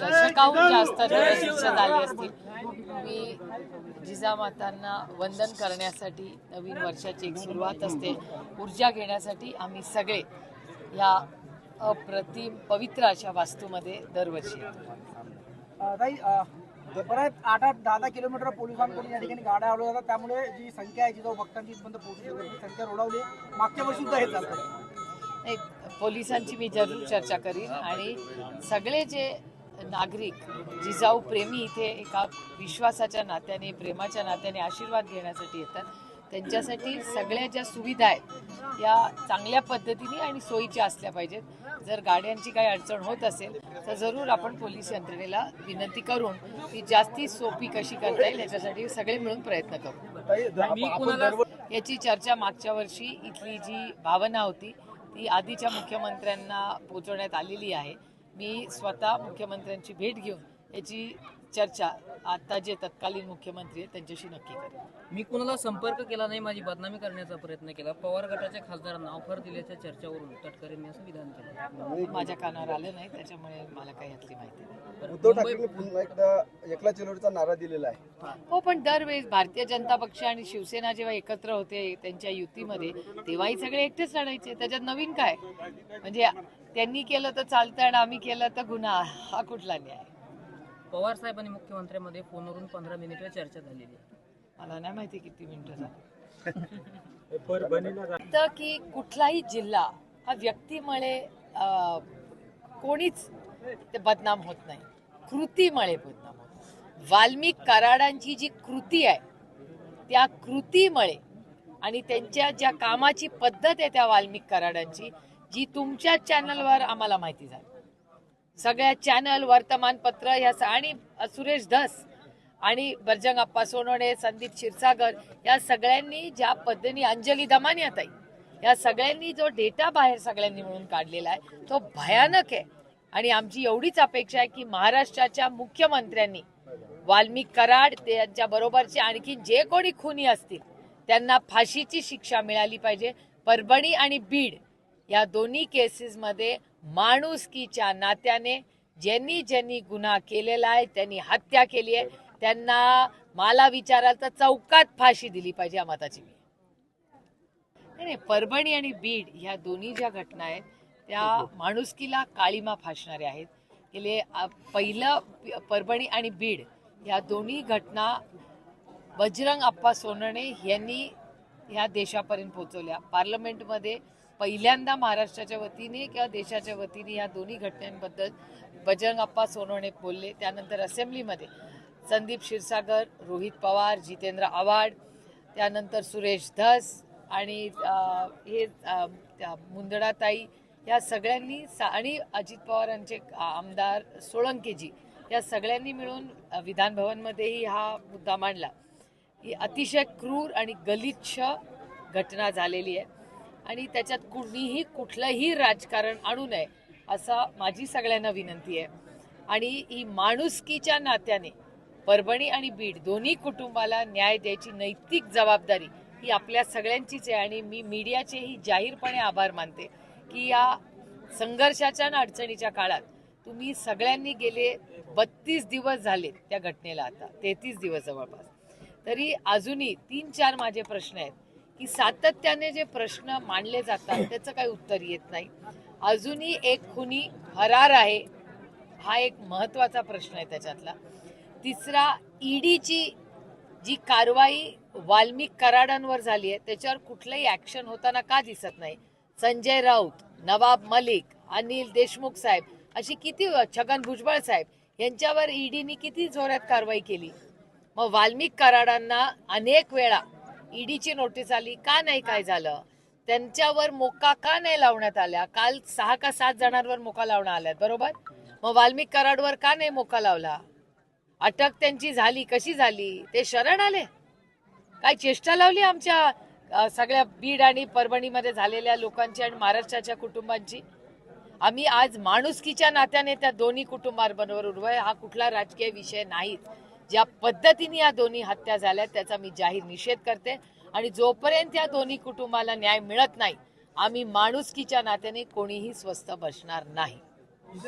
दशकाहून जास्त दिवस झाले असतील. मी जिजामातांना वंदन करण्यासाठी नवीन वर्षाची एक सुरुवात असते. ऊर्जा घेण्यासाठी आम्ही सगळे या अप्रतिम पवित्र अशा वास्तूमध्ये दरवर्षी येतो. बऱ्याच आठ आठ दहा दहा किलोमीटर पोलिसांकडून या ठिकाणी गाड्या आवडल्या जातात. त्यामुळे जी संख्या आहे जिजाऊ भक्तांची पोहोचली संख्या रोडावली. आहे. मागच्या वर्षी सुद्धा हे चालतं पोलिसांची मी जरूर चर्चा करीन आणि सगळे जे नागरिक जिजाऊ प्रेमी इथे एका विश्वासाच्या नात्याने प्रेमाच्या नात्याने आशीर्वाद घेण्यासाठी येतात. त्यांच्यासाठी सगळ्या ज्या सुविधा आहेत या चांगल्या पद्धतीने आणि सोयीच्या असल्या पाहिजेत. जर गाड्यांची काही अडचण होत असेल तर जरूर आपण पोलीस यंत्रणेला विनंती करून ती जास्ती सोपी कशी करता येईल याच्यासाठी सगळे मिळून प्रयत्न करू. याची चर्चा मागच्या वर्षी इथली जी भावना होती ती आधीच्या मुख्यमंत्र्यांना पोचवण्यात आलेली आहे. मी स्वतः मुख्यमंत्र्यांची भेट घेऊन याची चर्चा आता जे तत्कालीन मुख्यमंत्री आहेत त्यांच्याशी नक्की करेन. मी कुणाला संपर्क केला नाही माझी बदनामी करण्याचा प्रयत्न केला. पवार गटाच्या खासदारांना ऑफर दिल्याच्या चर्चेवरून तटकरेंनी असं विधान केलं. माझ्या कानावर आलं नाही त्याच्यामुळे मला काही यातली माहिती नाही. बरं, उद्धव मुंबई- ठाकरेंनी पुन्हा एकदा एकला चिलोडचा नारा दिलेला आहे. हो पण दरवेळेस भारतीय जनता पक्ष आणि शिवसेना जेव्हा एकत्र होते त्यांच्या युतीमध्ये तेव्हाही सगळे एकटेच लढायचे. त्याच्यात नवीन काय? म्हणजे त्यांनी केलं तर चालतं आणि आम्ही केलं तर गुन्हा. हा कुठला न्याय? पवार साहेब आणि मुख्यमंत्र्यांमध्ये फोनवरून पंधरा मिनिटं चर्चा झालेली आहे. मला नाही माहिती किती मिनिटं झाली. की कुठलाही जिल्हा हा व्यक्तीमुळे कोणीच ते बदनाम होत नाही. कृतीमुळे बदनाम होत वाल्मिक कराडांची जी कृती आहे त्या कृतीमुळे आणि त्यांच्या ज्या कामाची पद्धत आहे त्या वाल्मिक कराडांची जी तुमच्या चॅनलवर आम्हाला माहिती झाली. सगळ्या चॅनल वर्तमानपत्र ह्या स- आणि सुरेश धस आणि बर्जंग अप्पा सोनवणे संदीप क्षीरसागर या सगळ्यांनी ज्या पद्धतीने अंजली दमानियाताई या सगळ्यांनी जो डेटा बाहेर सगळ्यांनी मिळून काढलेला आहे तो भयानक आहे. आणि आमची एवढीच अपेक्षा आहे की महाराष्ट्राच्या मुख्यमंत्र्यांनी वाल्मिक कराड त्यांच्या बरोबरचे आणखी जे कोणी खुनी असतील त्यांना फाशीची शिक्षा मिळाली पाहिजे. परभणी आणि बीड या दोन्ही केसेसमध्ये माणुसकीच्या नात्याने ज्यांनी ज्यांनी गुन्हा केलेला आहे त्यांनी हत्या केली आहे त्यांना मला विचाराल तर चौकात फाशी दिली पाहिजे या मताची. मी नाही, परभणी आणि बीड ह्या दोन्ही ज्या घटना आहेत त्या माणुसकीला काळीमा फासणाऱ्या आहेत. गेले पहिलं परभणी आणि बीड ह्या दोन्ही घटना बजरंग अप्पा सोनवणे यांनी ह्या देशापर्यंत पोहोचवल्या. पार्लमेंटमध्ये पहिल्यांदा महाराष्ट्राच्या वतीने किंवा देशाच्या वतीने ह्या दोन्ही घटनांबद्दल बजरंग अप्पा सोनवणे बोलले. त्यानंतर असेंब्लीमध्ये संदीप क्षीरसागर रोहित पवार जितेंद्र आव्हाड त्यानंतर सुरेश धस आणि हे त्या मुंदडाताई या सगळ्यांनी सा आणि अजित पवारांचे आमदार सोळंकेजी या सगळ्यांनी मिळून विधानभवनमध्येही हा मुद्दा मांडला. ही अतिशय क्रूर आणि गलिच्छ घटना झालेली आहे. आणि त्याच्यात कुणीही कुठलंही राजकारण आणू नये असा माझी सगळ्यांना विनंती आहे. आणि ही माणुसकीच्या नात्याने परभणी आणि बीड दोन्ही कुटुंबाला न्याय द्यायची नैतिक जबाबदारी ही आपल्या सगळ्यांचीच आहे आणि मी मीडियाचेही जाहीरपणे आभार मानते की या संघर्षाच्या आणि अडचणीच्या काळात तुम्ही सगळ्यांनी गेले बत्तीस दिवस झाले त्या घटनेला आता तेहतीस दिवस जवळपास. तरी अजूनही तीन चार माझे प्रश्न आहेत. की सातत्याने जे प्रश्न मांडले जातात त्याचं काही उत्तर येत नाही. अजूनही एक खुनी फरार आहे हा एक महत्त्वाचा प्रश्न आहे त्याच्यातला. तिसरा ईडीची जी कारवाई वाल्मिक कराडांवर झाली आहे त्याच्यावर कुठलंही ॲक्शन होताना का दिसत नाही? संजय राऊत नवाब मलिक अनिल देशमुख साहेब अशी किती छगन भुजबळ साहेब यांच्यावर ईडीने किती जोरात कारवाई केली? मग वाल्मिक कराडांना अनेक वेळा ईडीची नोटीस आली का नाही काय झालं? त्यांच्यावर मोका का नाही लावण्यात आल्या? काल सहा का सात जणांवर मोका लावण्यात आल्यात बरोबर? मग वाल्मिक कराडवर का नाही मोका लावला? अटक त्यांची झाली कशी झाली? ते शरण आले? काय चेष्टा लावली आमच्या सगळ्या बीड आणि परभणीमध्ये झालेल्या लोकांची आणि महाराष्ट्राच्या कुटुंबांची? आम्ही आज माणुसकीच्या नात्याने त्या दोन्ही कुटुंबांबरोबर उभं हा कुठला राजकीय विषय नाहीत. ज्या पद्धतीने या दोन्ही हत्या झाल्या त्याचा मी जाहीर निषेध करते. आणि जोपर्यंत या दोन्ही कुटुंबाला न्याय मिळत नाही आम्ही माणुसकीच्या नात्याने कोणीही स्वस्थ बसणार नाही.